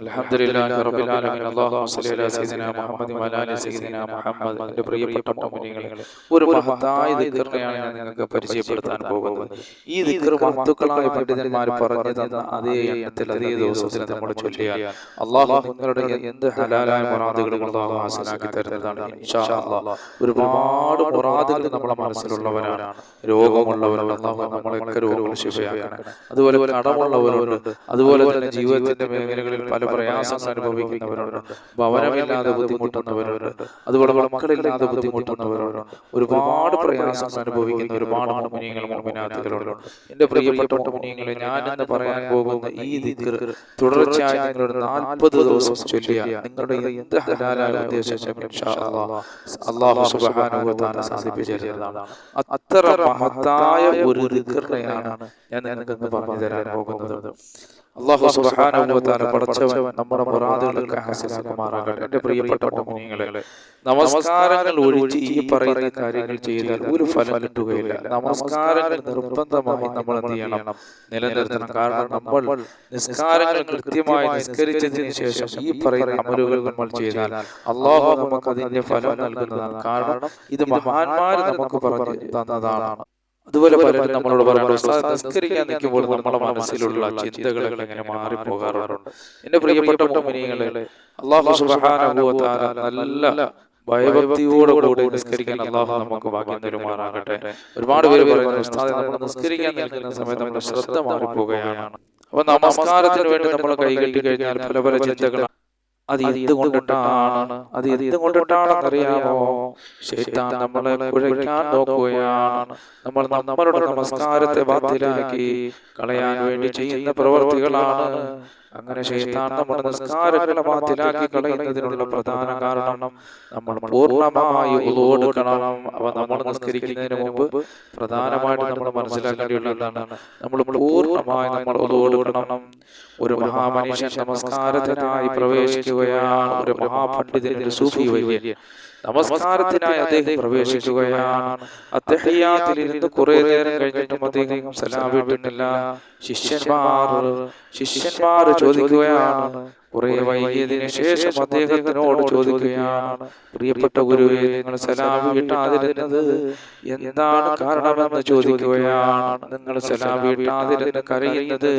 الحمد لله رب العالمين اللهم صل على سيدنا محمد وعلى ال سيدنا محمد എൻ്റെ പ്രിയപ്പെട്ട മുഅ്മിനീങ്ങളെ ഒരു മഹത്തായ ദിക്റിനെയാണ് ഞാൻ നിങ്ങൾക്ക് പരിചയപ്പെടുത്താൻ പോകുന്നത് ഈ ദിക്ർ മഹത്തുക്കളായ പണ്ഡിതന്മാർ പറഞ്ഞു തന്ന അതേ എണ്ണത്തിൽ അതേ ദിവസത്തിൽ നമ്മൾ ചൊല്ലിയാൽ അള്ളാഹു നിങ്ങളുടെ എന്ത് ഹലാലായ മുറാദുകളും അള്ളാഹു ഹാസനാക്കി തരുന്നതാണ് ഇൻഷാ അല്ലാഹ് ഒരുപാട് മുറാദുകൾ നമ്മുടെ മനസ്സിലുള്ളവരാണ് രോഗമുള്ളവരുണ്ട് അള്ളാഹു നമ്മളൊക്കെ രോഗങ്ങൾ ശിഫയാക്കണം അതുപോലെ കടമുള്ളവരുണ്ട് അതുപോലെ തന്നെ ജീവിതത്തിന്റെ മേഖലകളിൽ പല പ്രയാസങ്ങൾ അനുഭവിക്കുന്നവരുണ്ട് ഭവനമില്ലാതെ ബുദ്ധിമുട്ടുന്നവരുണ്ട് അതുപോലെ മക്കളില്ലാതെ ബുദ്ധിമുട്ടുന്നവരുണ്ട് ഒരുപാട് പ്രയാസങ്ങൾ അനുഭവിക്കുന്ന ഒരുപാട് മോമിനിയങ്ങൾ മോമിനാത്തുകളുണ്ട് എന്റെ പ്രിയപ്പെട്ട മുനിയങ്ങളെ ഞാൻ എന്ന് പറയാൻ പോകുന്ന ഈ ദിക്കർ തുടർച്ചയായി നിങ്ങളുടെ നാൽപ്പത് ദിവസം ചൊല്ലിയ നിങ്ങളുടെ എന്ത് ഹലാലായ ഉദ്ദേശം അള്ളാഹു സാധിപ്പിച്ചു തരുന്നതാണ് അത്ര മഹത്തായ ഒരു ദിക്കറിനെയാണ് ഞാൻ നിങ്ങൾക്ക് പറഞ്ഞു തരാൻ പോകുന്നത്. അള്ളാഹു സുബ്ഹാനഹു പഠിച്ചവൻ നമ്മുടെ മുറാദുകളൊക്കെ ഹാസിലാക്കുമാറാകട്ടെ. എന്റെ പ്രിയപ്പെട്ട മോഹിനികളെ നമസ്കാരങ്ങൾ ഒഴിച്ച് ഈ പറയുന്ന കാര്യങ്ങൾ ചെയ്താൽ ഒരു ഫലം കിട്ടുകയില്ല. നമസ്കാരങ്ങൾ നിർബന്ധമായി നമ്മൾ എന്ത് ചെയ്യണം? നിലനിർത്തണം. കാരണം നമ്മൾ നിസ്കാരങ്ങൾ കൃത്യമായി നിസ്കരിച്ചതിന് ശേഷം ഈ പറയുന്ന അമലുകൾ നമ്മൾ ചെയ്താൽ അള്ളാഹു നമുക്ക് അതിന്റെ ഫലം നൽകുന്നതാണ്. കാരണം ഇത് മഹാന്മാർ നമുക്ക് പറഞ്ഞു തന്നതാണ്. അതുപോലെ പലരും നമ്മളോട് പറയുന്നത് നിസ്കരിക്കാൻ നിൽക്കുമ്പോൾ നമ്മുടെ മനസ്സിലുള്ള ചിന്തകളൊക്കെ ഇങ്ങനെ മാറിപ്പോകാറുണ്ട് എന്റെ പ്രിയപ്പെട്ട മുനികളെ അള്ളാഹു നല്ല ഭയഭക്തിയോട് കൂടെ നിസ്കരിക്കാൻ അള്ളാഹു നമുക്ക് ഭാഗ്യം തരുമാറാകട്ടെ. ഒരുപാട് പേര് പറയുന്നു ഉസ്താദെ നമ്മൾ നിസ്കരിക്കാൻ നിൽക്കുന്ന സമയത്ത് നമ്മുടെ ശ്രദ്ധ മാറിപ്പോവുകയാണ് അപ്പൊ നമസ്കാരത്തിന് വേണ്ടി നമ്മൾ കൈകെട്ടി കഴിഞ്ഞാൽ പല പല ചിന്തകൾ അത് എന്തുകൊണ്ടിട്ടാണ് അത് എന്തുകൊണ്ടിട്ടാണെന്ന് അറിയാമോ ശൈത്താൻ നമ്മളെ കുഴയ്ക്കാൻ നോക്കുകയാണ്. നമ്മൾ നമ്മളുടെ നമസ്കാരത്തെ ബാധ്യരാക്കി കളയാൻ വേണ്ടി ചെയ്യുന്ന പ്രവർത്തികളാണ് അങ്ങനെ ശൈത്താൻ നമ്മുടെ നിസ്കാരങ്ങളെ ബാധ്യരാക്കി കളയുന്നതിനുള്ള പ്രധാന കാരണം നമ്മൾ പൂർണമായി ഉളവെടുക്കണം അവ നമ്മൾ നിസ്കരിക്കുന്നതിന് മുമ്പ് പ്രധാനമായിട്ട് നമ്മൾ മനസ്സിലാക്കേണ്ടിയുള്ള എന്താണ് നമ്മൾ പൂർണമായി നമ്മൾ ഉളവെടുക്കണം ഒരു മഹാമനുഷ്യൻ നമസ്കാരത്തിനായി പ്രവേശിക്കുകയാണ്. ഒരു മഹാപണ്ഡിതൻ ഒരു സൂഫി വൈദ്യൻ നമസ്കാരത്തിനായി അദ്ദേഹം പ്രവേശിക്കുകയാണ്. അദ്ദേഹത്തിൽ ഇരുന്ന് കുറെ നേരം കഴിഞ്ഞിട്ടും അദ്ദേഹം സലാം വീട്ടുന്നില്ല. ശിഷ്യന്മാർ ശിഷ്യന്മാർ ചോദിക്കുകയാണ്. കുറെ വൈകിയതിനു ശേഷം അദ്ദേഹത്തിനോട് ചോദിക്കുകയാണ്. പ്രിയപ്പെട്ട ഗുരുവെ നിങ്ങൾ സലാം വീട്ടാതിരുന്നത് എന്താണ് കാരണമെന്ന് ചോദിക്കുകയാണ്. നിങ്ങൾ സലാം വീട്ടാതിരുന്ന് കരയുന്നത്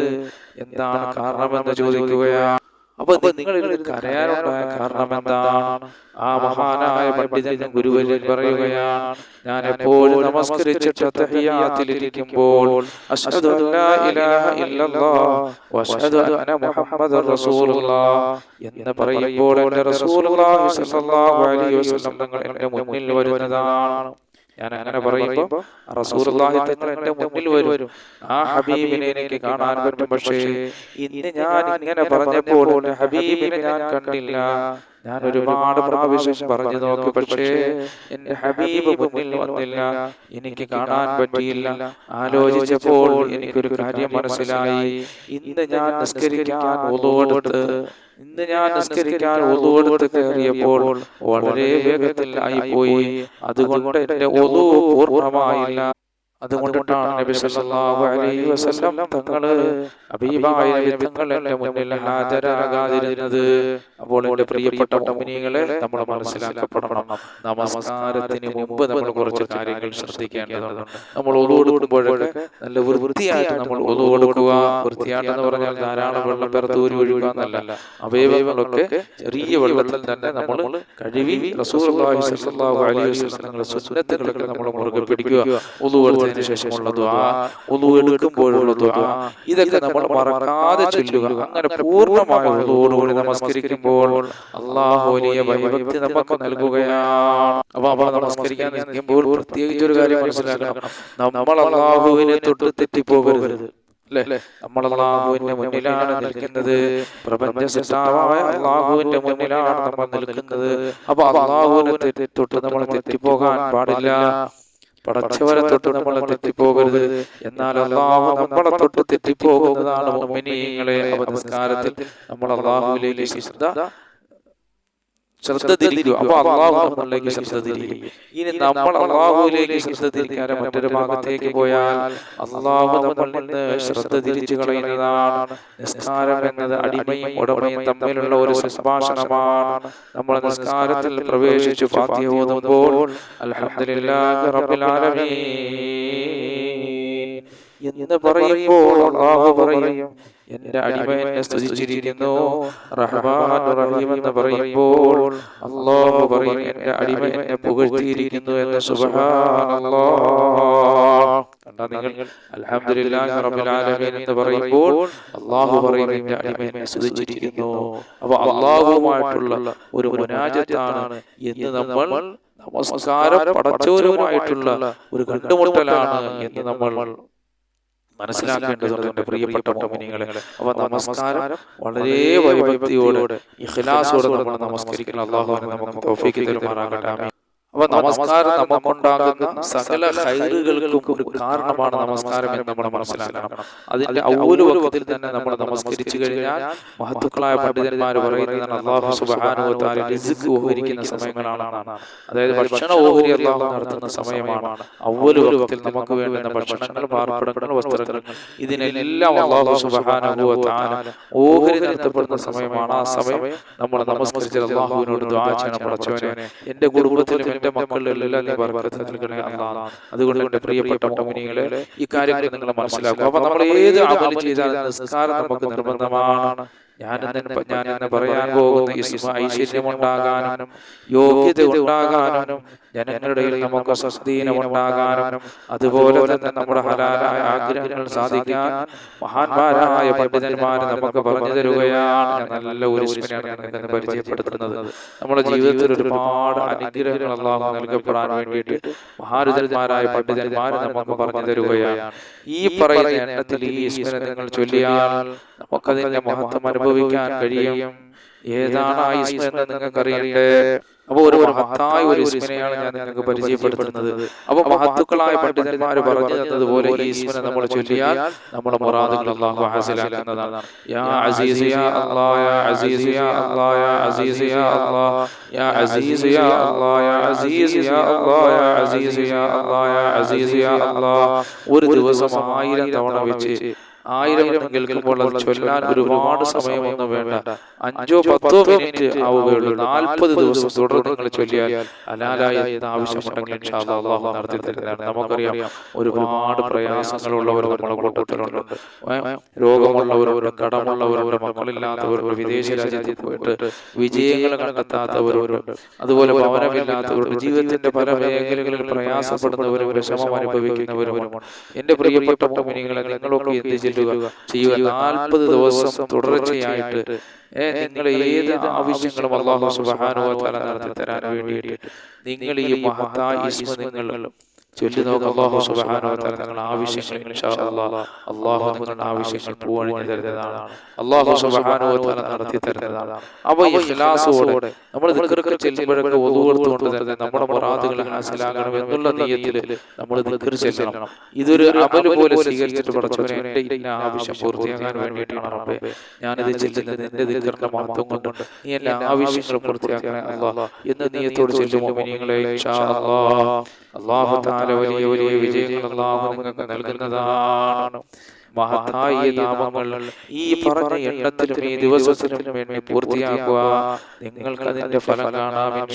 എന്താണ് കാരണമെന്ന് ചോദിക്കുകയാണ്. അപ്പൊ നിങ്ങൾ ഇതിൽ കരയാനുണ്ടായ കാരണം എന്താണ്? ആ മഹാനായ പണ്ഡിതൻ ഗുരുവര്യൻ പറയുകയാണ് ഞാൻ എപ്പോഴും നമസ്കരിച്ചിട്ട് അല്ലാ ഇലാഹ ഇല്ലല്ലാഹ് വഅഷ്ഹദു അന്ന മുഹമ്മദർ റസൂലുള്ളാഹ് എന്ന് പറയുമ്പോൾ എന്റെ റസൂലുള്ളാഹി സ്വല്ലല്ലാഹു അലൈഹി വസല്ലം തങ്ങൾ എന്റെ മുന്നിൽ വരുന്നതാണ്. ഞാൻ അങ്ങനെ പറയുമ്പോൾ തങ്ങൾ എന്റെ മുന്നിൽ വരും. ആ ഹബീബിനെ എനിക്ക് കാണാൻ പറ്റും. പക്ഷേ ഇന്ന് ഞാൻ ഇങ്ങനെ പറഞ്ഞപ്പോൾ ഹബീബിനെ ഞാൻ കണ്ടില്ല. ഞാൻ ഒരുപാട് പ്രാവശ്യം പറഞ്ഞു നോക്കി പക്ഷേ എന്റെ ഹബീബ് മുന്നിൽ വന്നില്ല. എനിക്ക് കാണാൻ പറ്റിയില്ല. ആലോചിച്ചപ്പോൾ എനിക്കൊരു കാര്യം മനസ്സിലായി. ഇന്ന് ഞാൻ നിസ്കരിക്കാൻ ഒതുവെടുത്ത് ഇന്ന് ഞാൻ നിസ്കരിക്കാൻ ഒതുവെടുത്ത് കയറിയപ്പോൾ വളരെ വേഗത്തിൽ ആയിപ്പോയി. അതുകൊണ്ട് എന്റെ ഒതു പൂർണമായില്ല. അതുകൊണ്ടിട്ടാണ് നബി സല്ലല്ലാഹു അലൈഹി വസല്ലം തങ്ങൾ ഹബീബായ തങ്ങൾ മുന്നിൽ ഹാജരാകാതിരുന്നത്. അപ്പോൾ എന്റെ പ്രിയപ്പെട്ട മുഅ്മിനീങ്ങളെ നമ്മൾ മനസ്സിലാക്കപ്പെടണം. നമസ്കാരത്തിന് മുമ്പ് നമ്മൾ കുറച്ച് കാര്യങ്ങൾ ശ്രദ്ധിക്കേണ്ടതുണ്ട്. നമ്മൾ ഒതു കൊടുക്കുമ്പോഴൊക്കെ നല്ല വൃത്തിയായിട്ട് നമ്മൾ ഒതു കൊടുക്കുക വൃത്തിയായിട്ടെന്ന് പറഞ്ഞാൽ ധാരാളം വെള്ളം പെറുത്തൂരി ഒഴിവുക എന്നല്ല. അവയവങ്ങളൊക്കെ ചെറിയ വെള്ളത്തിൽ തന്നെ നമ്മൾ കഴുകി റസൂലുള്ളാഹി സ്വല്ലല്ലാഹു അലൈഹി വസല്ലം തങ്ങളുടെ സുന്നത്തുകളൊക്കെ നമ്മൾ മുറുകെ പിടിക്കുക. ഒതു കൊടുത്തതിന് ശേഷമുള്ള ദുആ ഒതു എടുക്കുമ്പോഴുള്ള ഇതൊക്കെ നമ്മൾ മറക്കാതെ ചൊല്ലുക. അങ്ങനെ പൂർണമായ ഒതുവോടുകൂടി നമസ്കരിക്കുമ്പോൾ അള്ളാഹു വൈഭക്തി ഭയഭക്തി നമുക്ക് നൽകുകയാണ്. അപ്പൊ നമസ്കരിക്കാൻ നിൽക്കുമ്പോൾ പ്രത്യേകിച്ച് ഒരു കാര്യം മനസ്സിലാക്കണം. നമ്മൾ അള്ളാഹുവിനെ തൊട്ട് തെറ്റിപ്പോകരുത്. നമ്മൾ അള്ളാഹുവിന്റെ മുന്നിലാണ് നിൽക്കുന്നത്. പ്രപഞ്ച സൃഷ്ടാവായ അള്ളാഹുവിന്റെ മുന്നിലാണ് നമ്മൾ നിൽക്കുന്നത്. അപ്പൊ അള്ളാഹുവിനെ തൊട്ട് നമ്മൾ തെറ്റിപ്പോകാൻ പാടില്ല. പടച്ചവരെ തൊട്ട് നമ്മളെ തെറ്റിപ്പോകരുത്. എന്നാൽ അള്ളാഹു നമ്മളെ തൊട്ട് തെറ്റിപ്പോകുന്നതാണ് മുഅ്മിനീങ്ങളെ നമസ്കാരത്തിൽ നമ്മൾ അള്ളാഹുവിലേക്ക് ശ്രദ്ധ ശ്രദ്ധ തിരിക്കും അപ്പൊ അള്ളാഹു നമ്മളിലേക്ക് ശ്രദ്ധ തിരിക്കും ഇനി നമ്മൾ അള്ളാഹുവിലേക്ക് ശ്രദ്ധ തിരിക്കാതെ മറ്റൊരു ഭാഗത്തേക്ക് പോയാൽ അള്ളാഹു നമ്മളിൽ നിന്ന് ശ്രദ്ധ തിരിച്ചു കളയുന്നതാണ് നിസ്കാരം എന്നത് അടിമയും ഉടമയും തമ്മിലുള്ള ഒരു സംഭാഷണമാണ്. നമ്മൾ നിസ്കാരത്തിൽ പ്രവേശിച്ചു ഫാത്തിഹ ഓതുമ്പോൾ അൽഹംദുലില്ലാഹി റബ്ബിൽ ആലമീൻ. എന്ന് പറയുമ്പോൾ അള്ളാഹു പറയും എന്റെ അടിമ എന്നെ സ്തുതിച്ചിരിക്കുന്നു റഹ്മാൻ റഹീം എന്ന് പറയുമ്പോൾ അള്ളാഹു പറയും എന്റെ അടിമ എന്നെ പുകഴ്ത്തിയിരിക്കുന്നു എന്ന് സുബ്ഹാനല്ലാഹ് കണ്ടാ നിങ്ങൾ അൽഹംദുലില്ലാഹി റബ്ബിൽ ആലമീൻ എന്ന് പറയുമ്പോൾ അള്ളാഹു പറയും എന്റെ അടിമ എന്നെ സ്തുതിച്ചിരിക്കുന്നു. അപ്പോൾ അള്ളാഹുവുമായിട്ടുള്ള ഒരു മുനാജത്താണ് എന്ന് നമ്മൾ നമസ്കാരം പടച്ചോരുമായിട്ടുള്ള ഒരു കണ്ടുമുട്ടലാണ് എന്ന് നമ്മൾ മനസ്സിലാക്കേണ്ടതുണ്ട് എന്റെ പ്രിയപ്പെട്ട മോമിനികളെ അവ നമസ്കാരം വളരെ വൈഭക്തിയോടെ ഇഖ്ലാസോടെ നമ്മൾ നമസ്കരിക്കണം അള്ളാഹുവിനെ നമുക്ക് തൗഫീഖ് തരുമാറാകട്ടെ. അപ്പൊ നമസ്കാരം നമുക്കുണ്ടാകുന്ന സകല ഹൈറുകൾക്കും ഒരു കാരണമാണ് നമസ്കാരം എന്ന് നമ്മൾ മനസ്സിലാക്കണം. അതിന്റെ ഔവൽ വകത്തിൽ തന്നെ നമ്മൾ നമസ്കരിച്ചു കഴിഞ്ഞാൽ മഹത്തുക്കളായ പണ്ഡിതന്മാർ പറയുന്നതാണ് അള്ളാഹു റിസ്ക് ഓഹരിക്കുന്ന സമയങ്ങളാണ്. അതായത് ഭക്ഷണ ഓഹരി അള്ളാഹു നടത്തുന്ന സമയമാണ്. ഔവൽ വകത്തിൽ നമുക്ക് വേണ്ടുന്ന ഭക്ഷണങ്ങൾ പാർപ്പിടങ്ങൾ വസ്ത്രങ്ങൾ ഇതിനെല്ലാം അള്ളാഹു വ ഓഹരി നടത്തപ്പെടുന്ന സമയമാണ്. ആ സമയം നമ്മൾ നമസ്കരിച്ച് അള്ളാഹുവിനോട് ദ്വാ ചെയ്യണം പടച്ചവനെ എന്റെ കുടുംബത്തിലും എന്റെ മക്കളിലെല്ലാം അതുകൊണ്ട് എന്റെ പ്രിയപ്പെട്ട മോമിനികളെ ഈ കാര്യങ്ങൾ നിങ്ങൾ മനസ്സിലാക്കുക. അപ്പൊ നമ്മൾ ഏത് അമൽ ചെയ്താലും നിസ്കാരം നമുക്ക് നിർബന്ധമാണ്. ഞാൻ ഞാൻ പറയാൻ പോകുന്ന ഇസ്മ ഐശ്വര്യം ഉണ്ടാകാനും യോഗ്യത ഉണ്ടാകാനും ജനങ്ങളുടെ നമുക്ക് സ്വാധീനം ഉണ്ടാകാനും അതുപോലെ തന്നെ നമ്മുടെ ഹലാലായ ആഗ്രഹങ്ങൾ സാധിക്കാൻ മഹാന്മാരായ പണ്ഡിതന്മാർ നമുക്ക് പറഞ്ഞു തരുകയാണ്. നല്ല ഒരു നിങ്ങൾക്ക് പരിചയപ്പെടുത്തുന്നത്. നമ്മുടെ ജീവിതത്തിൽ ഒരുപാട് അനുഗ്രഹങ്ങൾ അള്ളാഹു നൽകപ്പെടാൻ വേണ്ടിയിട്ട് മഹാരുതന്മാരായ പണ്ഡിതന്മാർ നമുക്ക് പറഞ്ഞു തരുകയാണ്. ഈ പറയുന്ന എണ്ണത്തിൽ ഈ സ്മരണങ്ങൾ നിങ്ങൾ ചൊല്ലിയാൽ നമുക്കതിന്റെ മഹത്വം അനുഭവിക്കാൻ കഴിയും. ഏതാണ് ആ ഇസ്മ എന്ന് നിങ്ങൾക്ക് അറിയണ്ടേ അപ്പൊ ഒരു മഹത്തായ ഒരു ഇസ്മിനെയാണ് ഞാൻ നിങ്ങൾക്ക് പരിചയപ്പെടുത്തുന്നത്. അപ്പൊ മഹത്തുക്കളായ പണ്ഡിതന്മാർ പറഞ്ഞു തന്നതുപോലെ ഈ ഇസ്മിനെ നമ്മൾ ചൊല്ലിയാൽ നമ്മുടെ മുറാദുകൾ അള്ളാഹു ഹാസിലാക്കുന്നതാണ് യാ അസീസ് യാ അല്ലാഹ് യാ അസീസ് യാ അല്ലാഹ് യാ അസീസ് യാ അല്ലാഹ് യാ അസീസ് യാ അല്ലാഹ് യാ അസീസ് യാ അല്ലാഹ് യാ അസീസ് യാ അല്ലാഹ് യാ അസീസ് യാ അല്ലാഹ്. ഒരു ദിവസം ആയിരം തവണ വെച്ച് ആയിരം എന്ന് കേൾക്കുമ്പോൾ അത് ചൊല്ലാൻ ഒരുപാട് സമയമൊന്നും വേണ്ട. അഞ്ചോ പത്തോ മിനിറ്റ് ആവുകയുള്ളൂ. നാൽപ്പത് ദിവസം തുടർന്ന് നിങ്ങൾ ചൊല്ലിയാൽ അനാലായ ആവശ്യമുണ്ടെങ്കിൽ അള്ളാഹു നടത്തി തരുന്നതാണ്. നമുക്കറിയാം ഒരുപാട് പ്രയാസങ്ങളുള്ളവർ നമ്മുടെ കൂട്ടത്തിലുണ്ട്. രോഗമുള്ളവരോ കടമുള്ളവരോ മക്കളില്ലാത്തവരോ വിദേശ രാജ്യത്തിൽ പോയിട്ട് വിജയങ്ങൾ കണ്ടെത്താത്തവരുണ്ട്. അതുപോലെ ഭവനമില്ലാത്തവരുണ്ട്. ജീവിതത്തിന്റെ പല മേഖലകളിൽ പ്രയാസപ്പെടുന്നവരും വിഷമം അനുഭവിക്കുന്നവരുമാണ് എന്റെ പ്രിയപ്പെട്ട മോമിനികളെ നിങ്ങളൊക്കെ എന്ത് ചെല്ലുക ചെയ്യുക. നാൽപ്പത് ദിവസം തുടർച്ചയായിട്ട്. നിങ്ങൾ ഏത് ആവശ്യങ്ങളും അള്ളാഹു സുബ്ഹാനഹു വ തആല നടത്തി തരാൻ വേണ്ടിയിട്ട്. നിങ്ങൾ ഈ മഹത്തായ നിങ്ങൾ ചൊല്ലി നോക്ക് അള്ളാഹു സുബാനോത്തല നിങ്ങളുടെ ആവശ്യങ്ങൾ അള്ളാഹു നിങ്ങളുടെ ആവശ്യങ്ങൾ പൂവണിഞ്ഞു തരുന്നതാണ്. അള്ളാഹു സുബാനോത്തല നടത്തി തരുന്നതാണ്. അപ്പോൾ ഇഖ്ലാസോടെ നമ്മൾ ദിക്റൊക്കെ ചെല്ലുമ്പോഴൊക്കെ ഒതുകൊടുത്തുകൊണ്ട് തന്നെ നമ്മുടെ മുറാദുകൾ ഹാസിലാകണം എന്നുള്ള നീയത്തിൽ നമ്മൾ ദിക്ർ ചെല്ലണം. ഇതൊരു അമൽ പോലെ സ്വീകരിച്ചിട്ട് പഠിച്ചവനെ എന്റെ ഇന്ന ആവശ്യം പൂർത്തിയാക്കാൻ വേണ്ടിയിട്ടാണ് റബ്ബേ. ഞാനിത് ചെല്ലുന്നത് നിന്റെ ദിക്റിന്റെ മഹത്വം കൊണ്ട് നീ എല്ലാ ആവശ്യങ്ങളും പൂർത്തിയാക്കാൻ അള്ളാഹ് എന്ന് നീയത്തോട് ചെല്ലുമോ നിങ്ങളെ ഇൻഷാ താൻ അള്ളാഹു താല വലിയ വലിയ വിജയങ്ങൾ അള്ളാഹു നിങ്ങൾക്ക് നൽകുന്നതാണ്. മഹത്തായ നാമങ്ങൾ ഈ പറഞ്ഞ എണ്ണത്തിലും ഈ ദിവസത്തിലും വേണ്ടി പൂർത്തിയാക്കുക. നിങ്ങൾക്ക് അതിന്റെ ഫലം കാണാം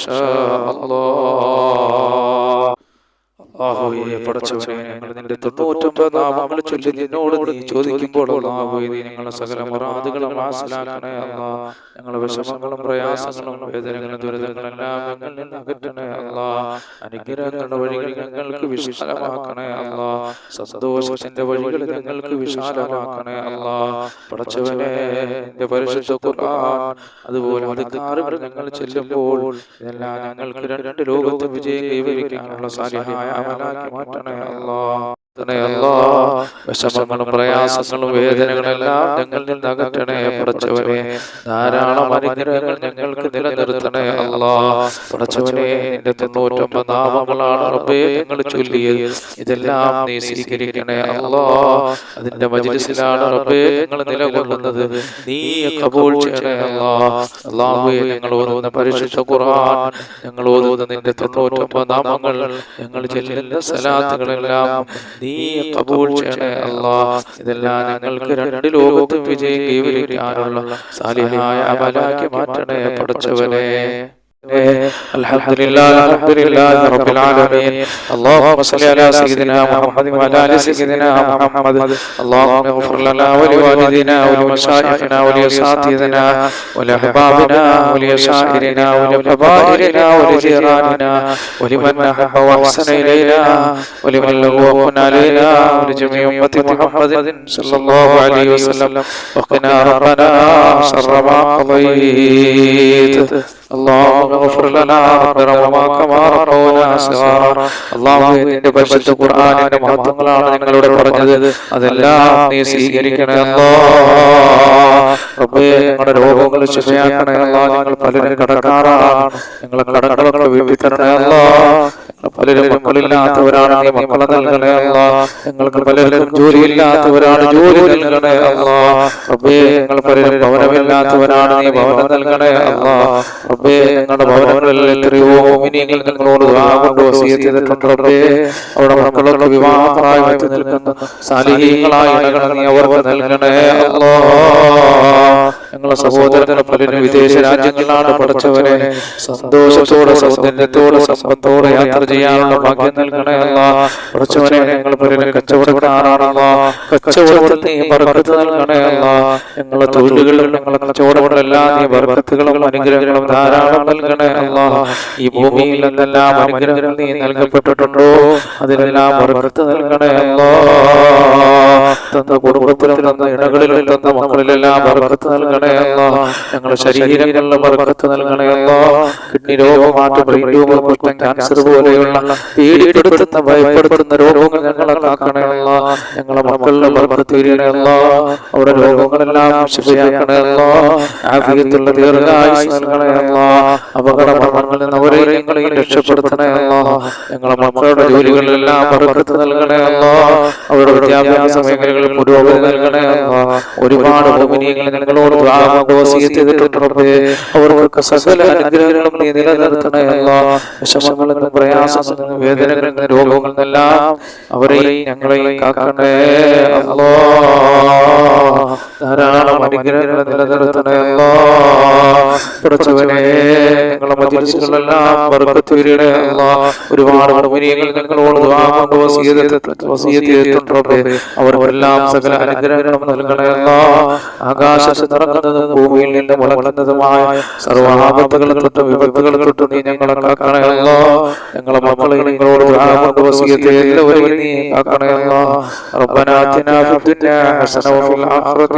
ഇൻഷാ അല്ലാഹ് അല്ലാഹുവേ പടച്ചവനെ ഞങ്ങൾ നിന്റെ തൊണ്ണൂറ്റൊമ്പത് നാമങ്ങൾ ചൊല്ലി നിന്നോട് നീ ചോദിക്കുമ്പോൾ അല്ലാഹുവേ നീ ഞങ്ങളെ സകല മുറാദുകളും മനസ്സിലാക്കണേ അല്ലാ. ഞങ്ങളെ വിഷമങ്ങളും പ്രയാസങ്ങളും വേദനകളും ദുരിതങ്ങളെല്ലാം ഞങ്ങളിൽ നിന്ന് അകറ്റണേ അല്ല. അനുഗ്രഹങ്ങളുടെ വഴികൾ ഞങ്ങൾക്ക് വിശാലമാക്കണേ അല്ല. സന്തോഷത്തിന്റെ വഴികൾ ഞങ്ങൾക്ക് വിശാലമാക്കണേ അല്ല. പടച്ചവനെ നിന്റെ പരിശുദ്ധ ഖുർആൻ അതുപോലെ അധികാരങ്ങൾ ഞങ്ങൾ ചെല്ലുമ്പോൾ ഇതെല്ലാം ഞങ്ങൾക്ക് രണ്ട് ലോകത്ത് വിജയം കൈവരിക്കാനുള്ള സാധ്യമായ അമലാക്കി മാറ്റണേ അല്ലാ വിഷമങ്ങളും പ്രയാസങ്ങളും വേദനകളെല്ലാം ഞങ്ങളിൽ അകറ്റണേ പടച്ചവനെ. ധാരാളം അനുഗ്രഹങ്ങൾ ഞങ്ങൾക്ക് നിലനിർത്തണേ അല്ലാ. പടച്ചവനെ എന്റെ തൊണ്ണൂറ്റൊമ്പത് നാമങ്ങളാണ് ഞങ്ങൾ ചൊല്ലിയത്. ഇതെല്ലാം നീ സ്വീകരിക്കണേ അല്ലാ. അതിന്റെ മജിലിസിലാണ് ഞങ്ങൾ നിലകൊള്ളുന്നത്. നീ കബൂൾ ഞങ്ങൾ ഓരോന്ന് പരിശുദ്ധ ഖുർആൻ ഞങ്ങൾ ഓരോന്ന് നിന്റെ തൊണ്ണൂറ്റൊമ്പത് നാമങ്ങൾ ഞങ്ങൾ ചെല്ലുന്ന സലാത്തുകളെല്ലാം കബൂൾ ചെയ്യണേ അല്ലാ ഇതെല്ലാം ഞങ്ങൾക്ക് രണ്ട് ലോകത്തും വിജയം കൈവരിക്കാനുള്ള സാലിഹായ അമലാക്കി മാറ്റണേ പഠിച്ചവനെ. الحمد لله الحمد لله رب العالمين اللهم صل على سيدنا محمد وعلى ال سيدنا محمد اللهم اغفر لنا ولوالدينا ولمشايخنا ولاساتذتنا ولاحبابنا ولشاعرنا ولكبائرنا ولجيراننا ولمن احب واحسن الينا ولمن له وكن علينا ولجميع امه محمد صلى الله عليه وسلم وقنا ربنا شر ما قضيت اللهم اغفر لنا ربنا وما كما ربنا صغارا اللهم നിന്റെ പരിശുദ്ധ ഖുർആനിന്റെ മഹത്വങ്ങളാണ് നിങ്ങളോട് പറഞ്ഞത് അതെല്ലാം നീ സ്വീകരിക്കണേ അല്ലാ റബ്ബേ ഞങ്ങളുടെ രോഗങ്ങൾ ശിഫയാക്കണേ അല്ലാ ഞങ്ങൾ പലരും കടക്കാറാണ് ഞങ്ങളെ കടകളൊക്കെ വീട്ടിൽ തരണേ അല്ലാ ഞങ്ങൾ പലരും മക്കളില്ലാത്തവരാണ് നീ മക്കളെ നൽകണേ അല്ലാ ഞങ്ങൾക്ക് പലരും ജോലിയില്ലാത്തവരാണ് ജോലി നൽകണേ അല്ല റബ്ബേ ഞങ്ങൾ പലരും ഭവനമില്ലാത്തവരാണ് നീ ഭവനം നൽകണേ അല്ല റബ്ബേ ഞങ്ങളുടെ ഭവനങ്ങളിൽ എത്രയോ നിങ്ങളോട് കൊണ്ട് ചെയ്തിട്ടുണ്ട് റബ്ബേ. അവിടെ മക്കളൊക്കെ വിവാഹ പ്രായത്തിൽ നിൽക്കുന്ന സാലിഹീങ്ങളായ നീ അവർക്ക് നൽകണേ അല്ലാ ഞങ്ങളെ സഹോദരങ്ങളെ പലരും വിദേശ രാജ്യങ്ങളിലാണ് പഠിച്ചവരെ. സന്തോഷത്തോടെ സൗന്ദര്യത്തോടെ സമ്പത്തോടെ യാത്ര ചെയ്യാനുള്ള ഭാഗ്യം നൽകണേ അല്ല. പഠിച്ചവനെ ഞങ്ങൾ പലരും കച്ചവടക്കാരാണല്ല കച്ചവടത്തിൽ നീ ബർക്കത്ത് നൽകണേ അല്ല. ഞങ്ങളെ തൊഴിലുകളിൽ ഞങ്ങളെ കച്ചവടങ്ങളെല്ലാം നീ ബർക്കത്തുകളും അനുഗ്രഹങ്ങളും ധാരാളം നൽകണേ ഈ ഭൂമിയിൽ എന്തെല്ലാം അനുഗ്രഹങ്ങൾ നീ നൽകപ്പെട്ടിട്ടുണ്ടോ? അതിനെല്ലാം ബർക്കത്ത് നൽകണേ തന്ന കുടുംബത്തിലും തന്ന ഇടകളിലും തന്ന മക്കളിലെല്ലാം ബർക്കത്ത് നൽകണേ അല്ല. ഞങ്ങളുടെ ശരീരങ്ങളിലെ ബർക്കത്ത് നൽകണേ അല്ല. കിഡ്നി രോഗമാറ്റം ബ്രെയിൻ ട്യൂമർ കുറ്റം ക്യാൻസർ പോലെയുള്ള പേടിപ്പെടുത്തുന്ന ഭയപ്പെടുത്തുന്ന രോഗങ്ങൾ ഞങ്ങളെ കാക്കണേ അല്ല. ഞങ്ങളെ മക്കളുടെ ബർക്കത്ത് തീരണേ അല്ല. അവിടെ രോഗങ്ങളെല്ലാം ശിവയാക്കണേ അല്ല. ആഫിയത്തുള്ള ദീർഘായുസ് നൽകണേ അല്ല. അപകട മരണങ്ങളിൽ നിന്ന് അവരെ ഞങ്ങളെയും രക്ഷപ്പെടുത്തണേ അല്ലാ. ഞങ്ങളെ മക്കളുടെ ജോലികളിലെല്ലാം ബർക്കത്ത് നൽകണേ അല്ലാ. അവരുടെ വിദ്യാഭ്യാസ മേഖലകളിൽ പുരോഗതി നൽകണേ അല്ലാ. ഒരുപാട് ഭൂമിനിയങ്ങൾ ഞങ്ങളോട് ചെയ്തിട്ടുണ്ട് അവർക്ക് സകല അനുഗ്രഹങ്ങളും നീ നിലനിർത്തണേ അല്ലാ. വിഷമങ്ങളിൽ നിന്ന് പ്രയാസങ്ങളിൽ നിന്ന് വേദനകളിൽ നിന്ന് രോഗങ്ങളിൽ നിന്നെല്ലാം അവരെയും ഞങ്ങളെയും കാക്കണേ അല്ലോ. ധാരാളം അനുഗ്രഹങ്ങൾ നിലനിർത്തണേ അല്ലോ പഠിച്ചവനെ ഞങ്ങളെ മജിലിസുകളെല്ലാം ബർക്കത്ത് വരണേ അല്ലാ ഒരുപാട് ഭൂമിനിയങ്ങൾ ഞങ്ങളോട് കൊണ്ട് വസീയത്ത് ചെയ്തിട്ടുണ്ട് റബ്ബേ അവർക്കെല്ലാം സകല അനുഗ്രഹങ്ങളും നൽകണേ അല്ലാ ആകാശത്ത് നിറങ്ങുന്നതും ഭൂമിയിൽ നിന്ന് മുളങ്ങുന്നതുമായ സർവ്വാപത്തുകൾ തൊട്ട് വിപത്തുകൾ തൊട്ട് നീ ഞങ്ങളെ കാക്കണേ അല്ലാ ഞങ്ങളെ മക്കളെ നിങ്ങളോട് കൊണ്ട് വസീയത്ത് എല്ലാവരെയും നീ കാക്കണേ അല്ലാ ربنا آتنا في الدنيا حسنة وفي الآخرة